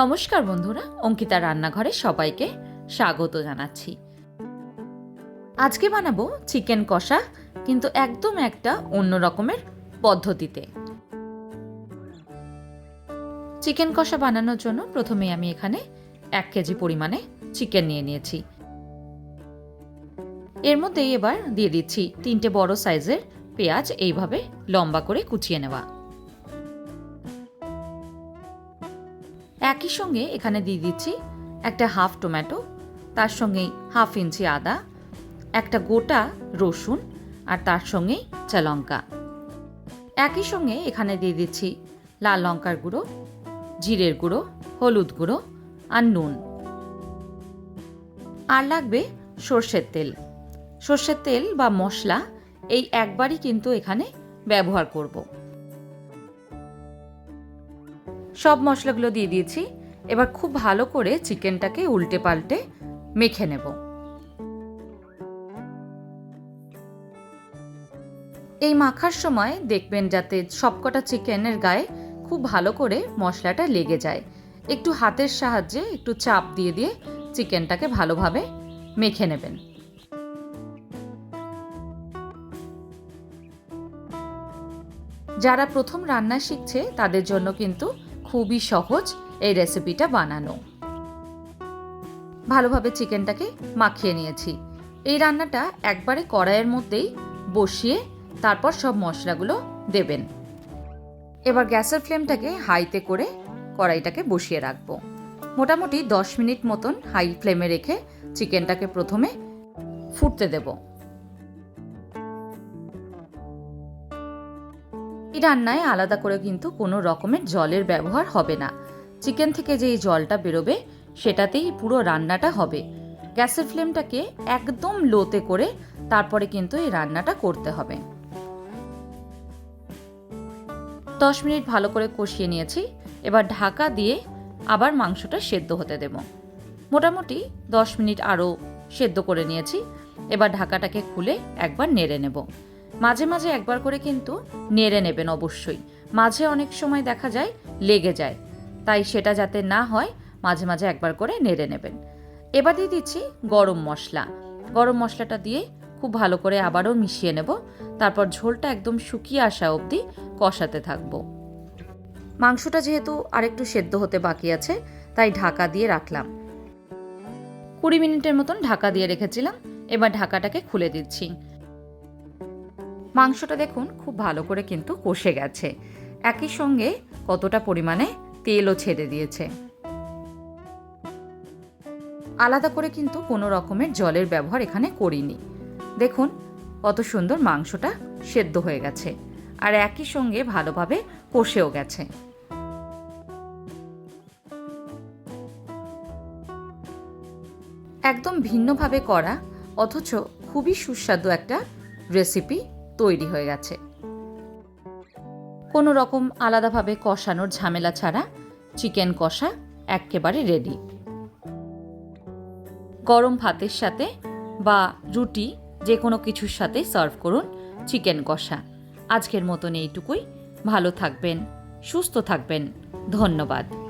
নমস্কার বন্ধুরা অঙ্কিতা রান্নাঘরে সবাইকে স্বাগত জানাচ্ছি। আজকে বানাবো চিকেন কষা, কিন্তু একদম একটা অন্য রকমের পদ্ধতিতে। চিকেন কষা বানানোর জন্য প্রথমে আমি এখানে এক কেজি পরিমাণে চিকেন নিয়ে নিয়েছি। এর মধ্যেই এবার দিয়ে দিচ্ছি তিনটে বড় সাইজের পেঁয়াজ, এইভাবে লম্বা করে কুচিয়ে নেওয়া। একই সঙ্গে এখানে দিয়ে দিচ্ছি একটা হাফ টমেটো, তার সঙ্গেই হাফ ইঞ্চি আদা, একটা গোটা রসুন আর তার সঙ্গেই চা লঙ্কা। একই সঙ্গে এখানে দিয়ে দিচ্ছি লাল লঙ্কার গুঁড়ো, জিরের গুঁড়ো, হলুদ গুঁড়ো আর নুন। আর লাগবে সর্ষের তেল। সর্ষের তেল বা মশলা এই একবারই কিন্তু এখানে ব্যবহার করব। সব মশলাগুলো দিয়ে দিয়েছি। এবার খুব ভালো করে চিকেনটাকে উল্টে পাল্টে মেখে নেব। এই মাখার সময় দেখবেন যাতে সবকটা চিকেনের গায়ে খুব ভালো করে মশলাটা লেগে যায়। একটু হাতের সাহায্যে একটু চাপ দিয়ে দিয়ে চিকেনটাকে ভালোভাবে মেখে নেবেন। যারা প্রথম রান্না শিখছে তাদের জন্য কিন্তু খুবই সহজ এই রেসিপিটা বানানো। ভালোভাবে চিকেনটাকে মাখিয়ে নিয়েছি। এই রান্নাটা একবারে কড়াইয়ের মধ্যেই বসিয়ে তারপর সব মশলাগুলো দেবেন। এবার গ্যাসের ফ্লেমটাকে হাইতে করে কড়াইটাকে বসিয়ে রাখব। মোটামুটি দশ মিনিট মতন হাই ফ্লেমে রেখে চিকেনটাকে প্রথমে ফুটতে দেব। এই রান্নায় আলাদা করে কিন্তু কোনো রকমের জলের ব্যবহার হবে না। চিকেন থেকে যেই জলটা বেরোবে, সেটাতেই পুরো রান্নাটা হবে। গ্যাসের ফ্লেমটাকে একদম লোতে করে তারপরে কিন্তু এই রান্নাটা করতে হবে। দশ মিনিট ভালো করে কষিয়ে নিয়েছি। এবার ঢাকা দিয়ে আবার মাংসটা সেদ্ধ হতে দেব। মোটামুটি দশ মিনিট আরও সেদ্ধ করে নিয়েছি। এবার ঢাকাটাকে খুলে একবার নেড়ে নেব। মাঝে মাঝে একবার করে কিন্তু নেড়ে নেবেন অবশ্যই। মাঝে অনেক সময় দেখা যায় লেগে যায়, তাই সেটা যাতে না হয় মাঝে মাঝে একবার করে নেড়ে নেবেন। এবার দিয়ে দিচ্ছি গরম মশলা। গরম মশলাটা দিয়ে খুব ভালো করে আবারও মিশিয়ে নেব। তারপর ঝোলটা একদম শুকিয়ে আসা অবধি কষাতে থাকব। মাংসটা যেহেতু আরেকটু সেদ্ধ হতে বাকি আছে, তাই ঢাকা দিয়ে রাখলাম। কুড়ি মিনিটের মতন ঢাকা দিয়ে রেখেছিলাম। এবার ঢাকাটাকে খুলে দিচ্ছি। মাংসটা দেখুন খুব ভালো করে কিন্তু কষে গেছে। একই সঙ্গে কতটা পরিমাণে তেলও ছেড়ে দিয়েছে। আলাদা করে কিন্তু কোনো রকমের জলের ব্যবহার এখানে করিনি। দেখুন কত সুন্দর মাংসটা সেদ্ধ হয়ে গেছে আর একই সঙ্গে ভালোভাবে কষেও গেছে। একদম ভিন্নভাবে করা, অথচ খুবই সুস্বাদু একটা রেসিপি তৈরি হয়ে গেছে। কোনো রকম আলাদাভাবে কষানোর ঝামেলা ছাড়া চিকেন কষা একেবারে রেডি গরম ভাতের সাথে বা রুটি যে কোনো কিছুর সাথে সার্ভ করুন চিকেন কষা। আজকের মতন এইটুকুই। ভালো থাকবেন, সুস্থ থাকবেন। ধন্যবাদ।